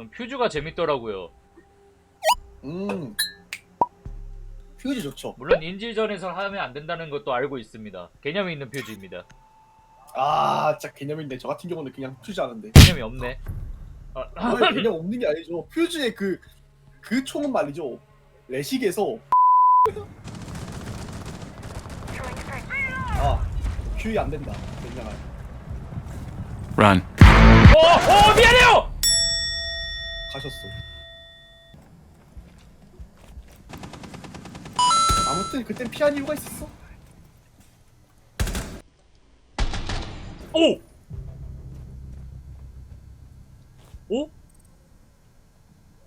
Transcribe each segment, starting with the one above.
전 퓨즈가 재밌더라고요. 음. 퓨즈 좋죠. 물론 인질전에서 하면 안 된다는 것도 알고 있습니다. 개념이 있는 퓨즈입니다. 아, 진짜 개념인데 저 같은 경우는 그냥 퓨즈 하는데. 개념이 없네. 아, 왜 개념 없는 게 아니죠. 퓨즈의 그, 그 총은 말이죠. 레식에서. 아, 큐이 안 된다. 굉장한. Run. 오, 오 미안해요. 가셨어. 아무튼 그땐 피한 이유가 있었어. 오. 오?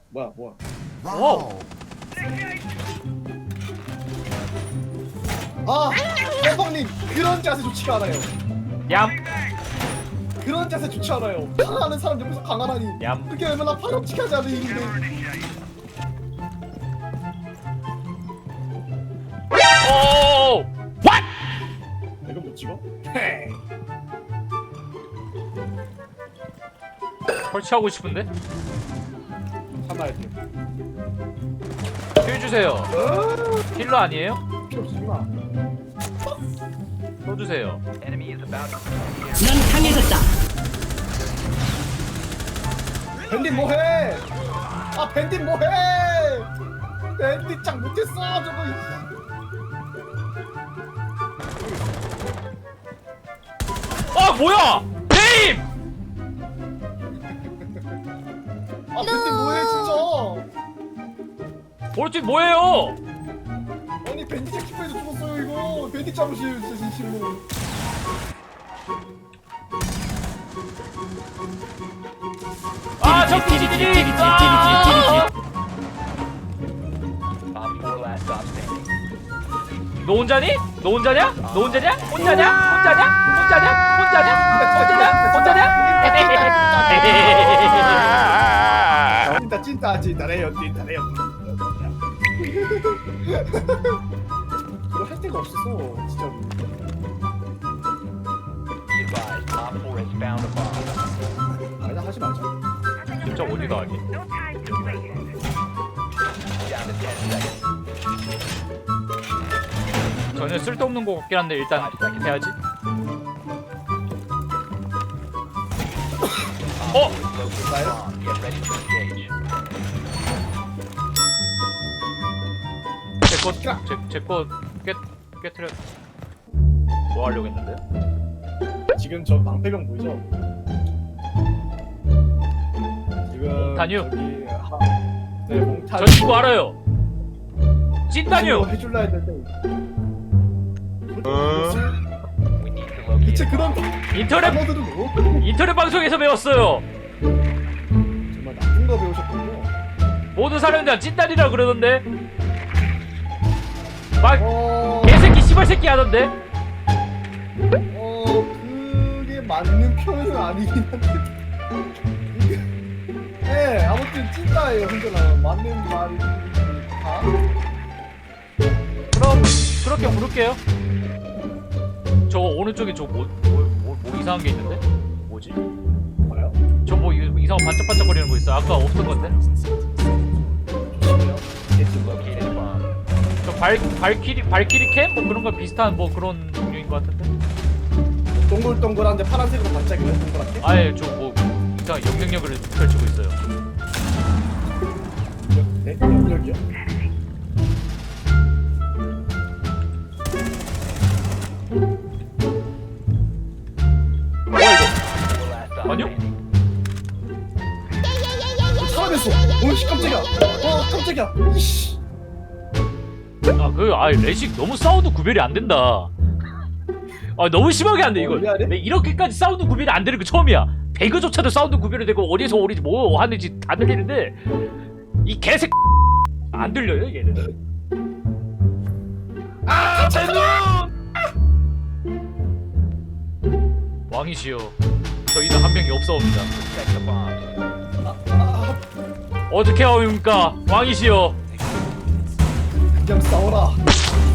뭐야, 뭐야. 와우. 아, 해방님 그런 자세 좋지가 않아요. 얌. 그런 자세 좋지 않아요. 강하는 사람 옆에서 강하다니. 얌. 그게 얼마나 파렴치하지 않은 일인데. 오. What? 이거 못 찍어? 설치하고 싶은데? 참아야 돼. 힐 주세요. 힐러 아니에요? 필요 없으구나. 써 주세요. 넌 강해졌다. 밴딧 뭐해? 아 밴딧 뭐해? 밴딧 짱 못했어 저거. 아 뭐야? 게임! 아 밴딧 뭐해 진짜? 볼짓 뭐예요? 아니 밴딧 키퍼에서 죽었어요 밴딧 잡으시에요 진짜 진심으로. 아 적티지지! 아! 너 혼자니? 너 혼자냐? 너 혼자냐? 혼자냐? 혼자냐? 혼자냐? 혼자냐? 혼자냐? 혼자냐? 찐따 찐따 찐따래요 찐따래요. 데가 없어서 진짜로. 아니다 하지 말자. 진짜 어디다 하니? 전혀 쓸데없는 것 같긴 한데 일단 해야지. 어? 제거 제제거 깨 깨트려. 뭐 하려고 했는데? 지금 저 방패병 보이죠? 지금 몽타뉴? 저기 하... 네 몽타뉴 전 이거 알아요. 찐다뉴. 해줄라 했는데 대체 그런 인터넷 단어들은 뭐? 인터넷 방송에서 배웠어요. 정말 나쁜 거 배우셨군요 모든 사람들 찐다니라 그러던데. 막 어... 씨발 새끼 하던데. 어... 그게 맞는 표현은 아니긴 한데 네 아무튼 찐따예요 흔들어 맞는 말이 다 그럼 그렇게 부를게요. 저 오른쪽에 저뭐 뭐, 뭐, 뭐 이상한 게 있는데? 뭐지? 뭐요? 저뭐 이상한 반짝반짝거리는 거 있어. 아까 없던 건데? 조심해요 개찐 저 발, 발키리 발키리 캠? 뭐 그런 거 비슷한 뭐 그런 종류인 것 같은데? 동글동글한데 파란색으로 반짝이는 동그랗게? 아예 저뭐 이상 영향력을 펼치고 있어요. 네? 이거? 아니요? 사람했어! 오씨 깜짝이야! 어 깜짝이야! 이씨! 아그 아 레식 너무 사운드 구별이 안 된다. 아 너무 심하게 안 돼 이거. 어, 미안해? 내 이렇게까지 사운드 구별이 안 되는 거 처음이야. 배그조차도 사운드 구별이 되고 어디서 어디지 뭐 하는지 다 들리는데 이 개새 안 들려요 얘는. 아! 제 눈! 왕이시여 저희는 한 명이 없사옵니다. 아, 어떻게 하옵니까 왕이시여 그냥 싸워라.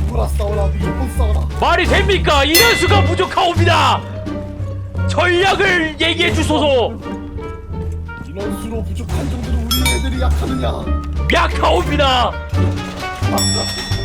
죽어라 싸워라. 무조건 싸워라. 말이 됩니까? 이런 수가 부족하옵니다. 전략을 얘기해 주소서. 인원수가 전수로 부족한 정도로 우리 애들이 약하느냐? 아,